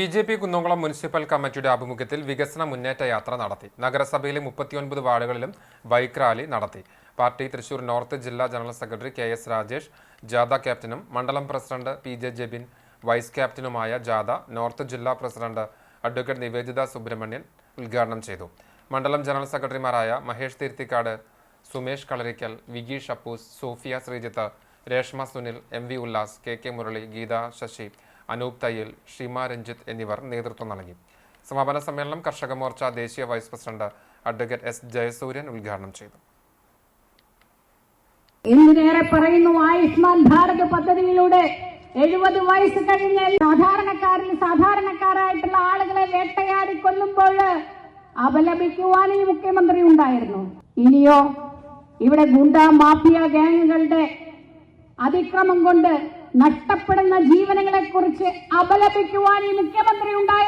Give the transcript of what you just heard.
B J P Kunnamkulam municipal കമ്മിറ്റിയുടെ ആഭിമുഖ്യത്തിൽ വികസന മുന്നേറ്റ യാത്ര നടത്തി. നഗരസഭയിലെ മുപ്പത്തിയൊൻപത് വാർഡുകളിലും ബൈക്ക് റാലി നടത്തി. പാർട്ടി തൃശൂർ നോർത്ത് ജില്ലാ general secretary K S Rajesh ജാഥ ക്യാപ്റ്റനും മണ്ഡലം president P J Jebin vice ക്യാപ്റ്റനുമായ ജാഥ നോർത്ത് ജില്ലാ പ്രസിഡന്റ് അഡ്വക്കേറ്റ് നിവേദിത സുബ്രഹ്മണ്യൻ ഉദ്ഘാടനം ചെയ്തു. മണ്ഡലം ജനറൽ സെക്രട്ടറിമാരായ Mahesh Theerthikkad Sumesh Kalarikkal Vigeesh Appoos Sophia Sreejith Reshma Sunil M V Ullas K K Murali Geetha Sasi Anoop Thayyal Sheema Ranjith എന്നിവർ നേതൃത്വം നൽകി. സമാപന സമ്മേളനം കർഷക മോർച്ച ദേശീയ vice president advocate S Jayasuryan ഉദ്ഘാടനം ചെയ്തു. എന്തിനേറെ പറയുന്നു ആയുഷ്മാൻ ഭാരത് പദ്ധതിയിലൂടെ എഴുപത് വയസ്സ് കഴിഞ്ഞ സാധാരണക്കാരിൽ സാധാരണക്കാരായിട്ടുള്ള ആളുകളെ വേട്ടയാടി കൊല്ലുമ്പോൾ അപലപിക്കുവാൻ ഈ മുഖ്യമന്ത്രി ഉണ്ടായിരുന്നു. ഇനിയോ ഇവിടെ ഗുണ്ട മാഫിയ ഗാങ്ങുകളുടെ അതിക്രമം കൊണ്ട് നഷ്ടപ്പെടുന്ന ജീവനങ്ങളെ കുറിച്ച് അപലപിക്കുവാൻ ഈ മുഖ്യമന്ത്രി ഉണ്ടായിരുന്നു.